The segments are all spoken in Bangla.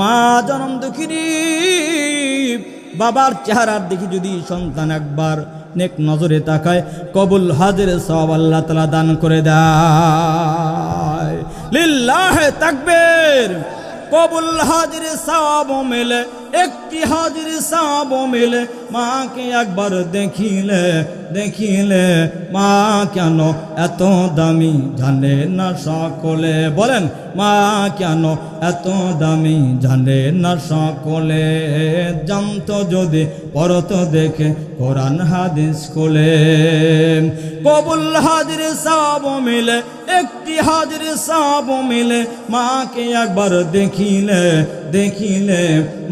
মা জনম দুঃখিনী। বাবার চেহারার দেখি যদি সন্তান একবার নেক নজরে তাকায়, কবুল হাজের সব আল্লাহ তালা দান করে দেয়। লিল্লাহ তাকবের, কবুল হাজির সব মেলে। একটি হাজির সব মেলে মাকে একবার দেখিলে দেখিলে, মা কেন এত দামি জানে না সকলে? বলেন, মা কেন এত দামি জানে না সকলে? জানতো যদি পরত দেখে কোরআন হাদিস কোলে কবুল হাজির সাব মিলে, একটি হাজির সাব মিলে মাকে একবার দেখিলে দেখিলে,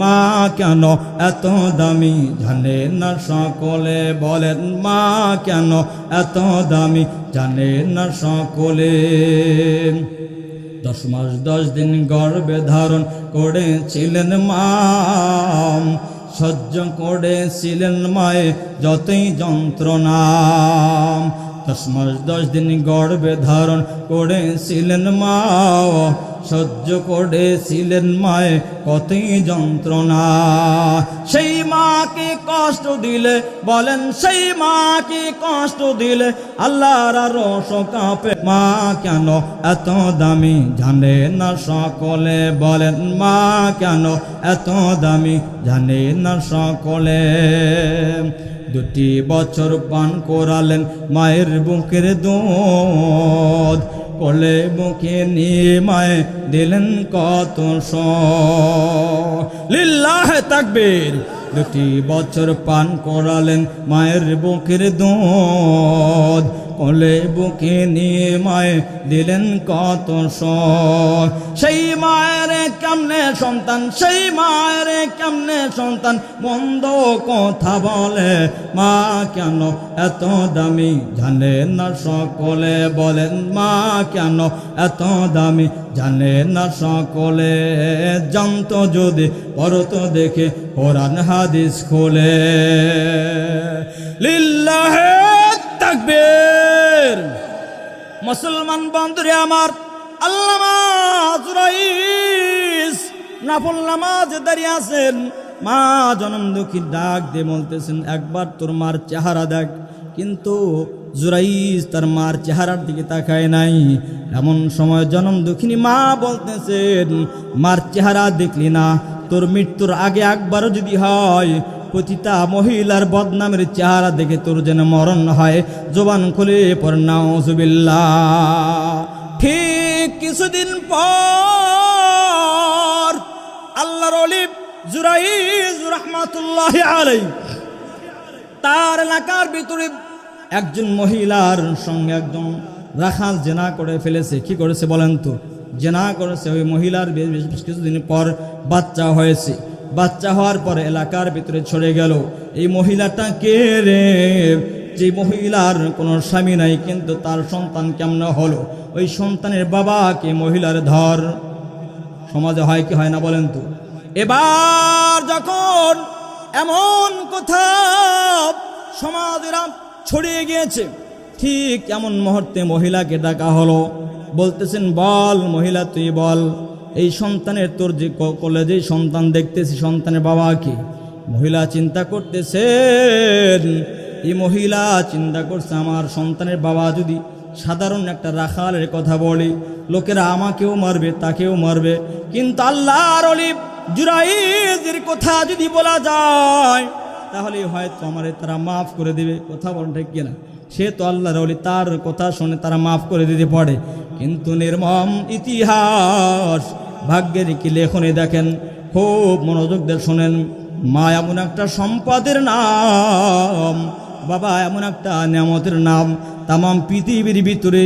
মা কেন? এত দামি জানে না সকলে বলেন, মা, কেন এত দামি? জানে না সকলে। দশ মাস দশ দিন গর্বে ধারণ করেছিলেন মাম সহ্য করেছিলেন মায়ে যতই যন্ত্রণা। দশ দশ দিন গর্বে ধারণ করেছিলেন মা। সহ্য করেছিলেন মায়ে কতই যন্ত্রণা। সেই মাকে কষ্ট দিলে বলেন, সেই মাকে কষ্ট দিলে আল্লাহর রস কাঁপে মা কেন এত দামি জানে না সকলে? বলেন, মা কেন এত দামি জানে না সকলে? দুটি বছর পান করালেন মায়ের বুকের দুধ। কোলে বুকে নিয়ে মায়ে দিলেন কত লিল্লাহ তাকবীর। দুটি বছর পান করালেন মায়ের বুকের দুধ। কোলে বুকে নিয়ে মায়ে দিলেন কত সেই মায়ের কেমনে সন্তান, সেই মায়ের কেমনে সন্তান? মন্দ কথা বলে, মা কেন এত দামি? জানে না সকলে, বলেন মা কেন এত দামি? জানে না সকলে। জানত যদি, পরত দেখে কোরআন হাদিস খোলে। লিল্লাহে তাকবীর। মুসলমান বন্ধুরে আমার মা জনম দিয়ে বলতেছেন, একবার তোর মার চেহারা দেখ। কিন্তু জুরাইস মার চেহারার দিকে তাকায় নাই। এমন সময় জনম দুঃখিনী মা বলতেছেন, মার চেহারা দেখলি না, তোর মৃত্যুর আগে একবারও যদি হয় পতিতা মহিলার বদনামের চেহারা দেখে তোর যেন মরণ হয়। জোবান খুলে পর নাউজুবিল্লাহ। ঠিক কিছুদিন পর আল্লাহর অলিপ জুরাইজ রহমাতুল্লাহ আলাই তার এলাকার ভিতরে একজন মহিলার সঙ্গে একজন রাখাল জেনা করে ফেলেছে। কি করেছে বলেন তো? জেনা করেছে। ওই মহিলার বেশ কিছুদিন পর বাচ্চা হয়েছে। বাচ্চা হওয়ার পরে এলাকার ভিতরে ছড়ে গেল। এই মহিলাটা কে রে? যে মহিলার কোনো স্বামী নাই, কিন্তু তার সন্তান কেমন হলো? ওই সন্তানের বাবাকে মহিলার ধর? সমাজে হয় কি হয় না বলেন তো? এবার যখন এমন কথা সমাজেরা ছড়িয়ে গিয়েছে, ঠিক এমন মুহূর্তে মহিলাকে ডাকা হলো। বলতেছেন, বল মহিলা, তুই বল। এই সন্তানের তোর যে ক- কোলে সন্তান দেখতেছি, সন্তানের বাবা কি মহিলা চিন্তা করতেছেন, এই মহিলা চিন্তা করছে, আমার সন্তানের বাবা যদি সাধারণ একটা রাখালের কথা বলি, লোকেরা আমাকেও মারবে, তাকেও মারবে। কিন্তু আল্লাহর অলিপ জুরাইজের কথা যদি বলা যায়, তাহলে হয়তো আমার তারা মাফ করে দেবে। কথা বলেন ঠিক কিনা? সে তো আল্লাহর অলি, তার কথা শুনে তারা মাফ করে দিতে পারে। কিন্তু নির্মম ইতিহাস ভাগ্যের কি লেখনে দেখেন? খুব মনোযোগ দিয়ে শোনেন। মা এমন একটা সম্পদের নাম, বাবা এমন একটা নিয়ামতের নাম। তামাম পৃথিবীর ভিতরে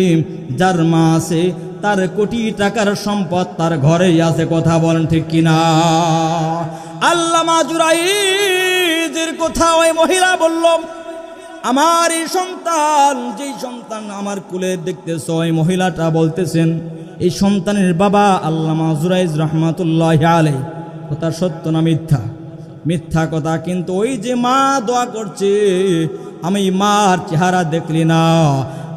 যার মা আছে, তার কোটি টাকার সম্পদ তার ঘরেই আছে, কথা বলেন ঠিক কিনা? আল্লামা জুরাইজের কথা ওই মহিলা বলল, আমার এই সন্তান, যেই সন্তান আমার কুলে দেখতেছ, ওই মহিলাটা বলতেছেন এই সন্তানের বাবা আল্লামা জুরাইজ রহমাতুল্লাহ আলাই কথা সত্য না মিথ্যা? মিথ্যা কথা, কিন্তু ওই যে মা দোয়া করছে, আমি মার চেহারা দেখলি না।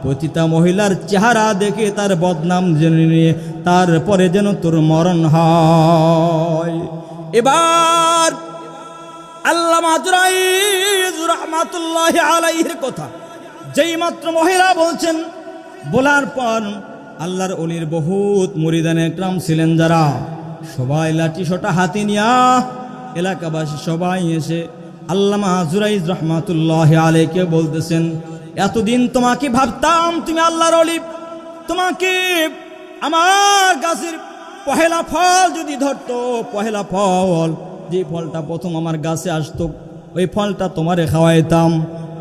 পতিতা মহিলার চেহারা দেখে তার বদনাম জেনে নিয়ে তারপরে যেন তোর মরণ হয়। এবার আল্লাহ রহমাতুল্লাহ আলাইহির কথা যেই মাত্র মহিলা বলছেন, বলার পর আল্লাহর অলির বহুত মরিদানে একরাম ছিলেন যারা। সবাই লাঠি সোটা হাতি নিয়া এলাকাবাসী সবাই এসে আল্লামা জুরাইজ রহমাতুল্লাহ আলাইকে বলতেছেন, এতদিন তোমাকে ভাবতাম তুমি আল্লাহর অলি। তোমাকে আমার গাছের পহেলা ফল যদি ধরতো, পহেলা ফল, যে ফলটা প্রথম আমার গাছে আসতো, ওই ফলটা তোমারে খাওয়াইতাম।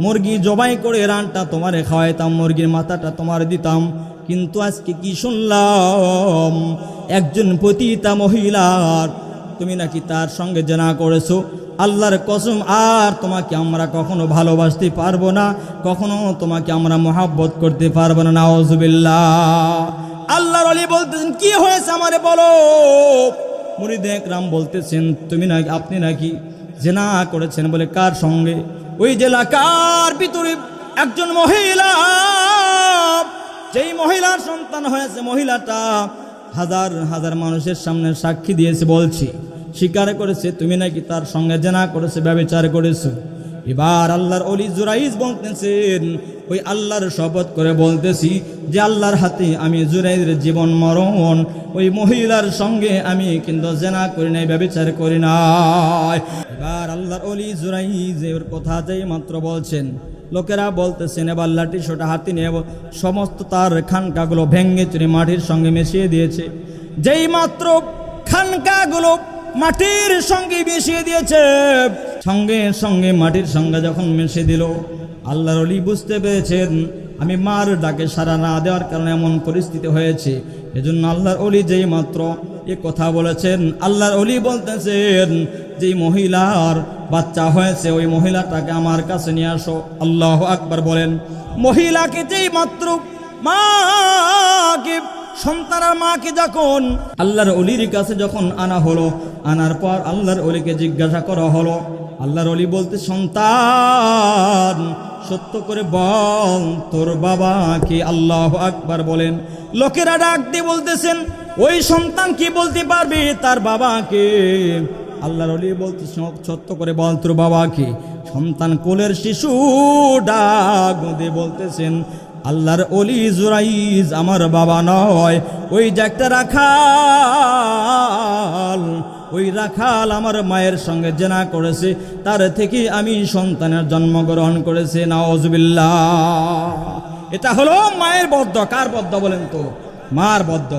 মুরগি জবাই করে রানটা তোমারে খাওয়াইতাম, মুরগির মাথাটা তোমার দিতাম। কিন্তু আজকে কি শুনলাম? একজন পতিতা মহিলার তুমি নাকি তার সঙ্গে জানা করেছ? আল্লাহর কসম, আর তোমাকে আমরা কখনো ভালোবাসতে পারব না, কখনো তোমাকে আমরা মহাব্বত করতে পারব না নাওজুবিল্লাহ আল্লাহর আলী বলতেছেন, কি হয়েছে আমারে বলো? মুরিদ একরাম বলতেছেন, তুমি নাকি, আপনি নাকি জেনা করেছেন বলে কার সঙ্গে? ওই যে এলাকার ভিতরে একজন মহিলা যেই মহিলার সন্তান হয়েছে, মহিলাটা হাজার হাজার মানুষের সামনে সাক্ষী দিয়েছে, বলছি, স্বীকার করেছে, তুমি নাকি তার সঙ্গে জেনা করেছে, ব্যবচার করেছ? এবার আল্লাহর অলি জুরাইজ বলতেছেন, ওই আল্লাহর শপথ করে বলতেছি যে আল্লাহর হাতে আমি জুরাইজের জীবন মরণ, ওই মহিলার সঙ্গে আমি কিন্তু জেনা করি নাই, ব্যবচার করি নাই। এবার আল্লাহর অলি জুরাইজের কথা যেই মাত্র বলছেন লোকেরা বলতেছেন এবার লাঠি সোটা হাতি নিয়ে সমস্ত তার খানকাগুলো ভেঙ্গে চুরি মাটির সঙ্গে মিশিয়ে দিয়েছে। যেই মাত্র খানকাগুলো মাটির সঙ্গে মিশিয়ে দিয়েছে, সঙ্গে সঙ্গে মাটির সঙ্গে যখন মিশে দিল, আল্লাহর অলি বুঝতে পেরেছেন, আমি মার ডাকে সারা না দেওয়ার কারণে এমন পরিস্থিতি হয়েছে। এজন্য আল্লাহর অলি যেই মাত্র এ কথা বলেছেন, আল্লাহর অলি বলতেছেন যে মহিলার বাচ্চা হয়েছে, ওই মহিলাটাকে আমার কাছে নিয়ে আসো। আল্লাহ আকবার বলেন, মহিলাকে যেই মাত্র মাকে সন্তান আর মাকে যখন আল্লাহর অলির কাছে যখন আনা হলো, আনার পর আল্লাহর অলিকে জিজ্ঞাসা করা হলো, আল্লাহর অলি বলতে, সন্তান, সত্য করে বল, তোর বাবা কি আল্লাহ আকবার বলেন। লোকেরা ডাক দিয়ে বলতেছেন, ওই সন্তান কি বলতে পারবে? তার বাবাকে। আল্লাহর অলি বলতে সত্য করে বল তোর বাবাকে। সন্তান কোলের শিশু ডাক দিয়ে বলতেছেন, আল্লাহর অলি জুরাইজ আমার বাবা নয়, ওই যে একটা রাখাল, ওই রাখাল আমার মায়ের সঙ্গে জেনা করেছে, তার থেকে আমি সন্তানের জন্মগ্রহণ করেছে নওয়াজবিল্লাহ এটা হলো মায়ের বদ্ধ, কার বদ্ধ বলেন তো? মার বদ্ধ।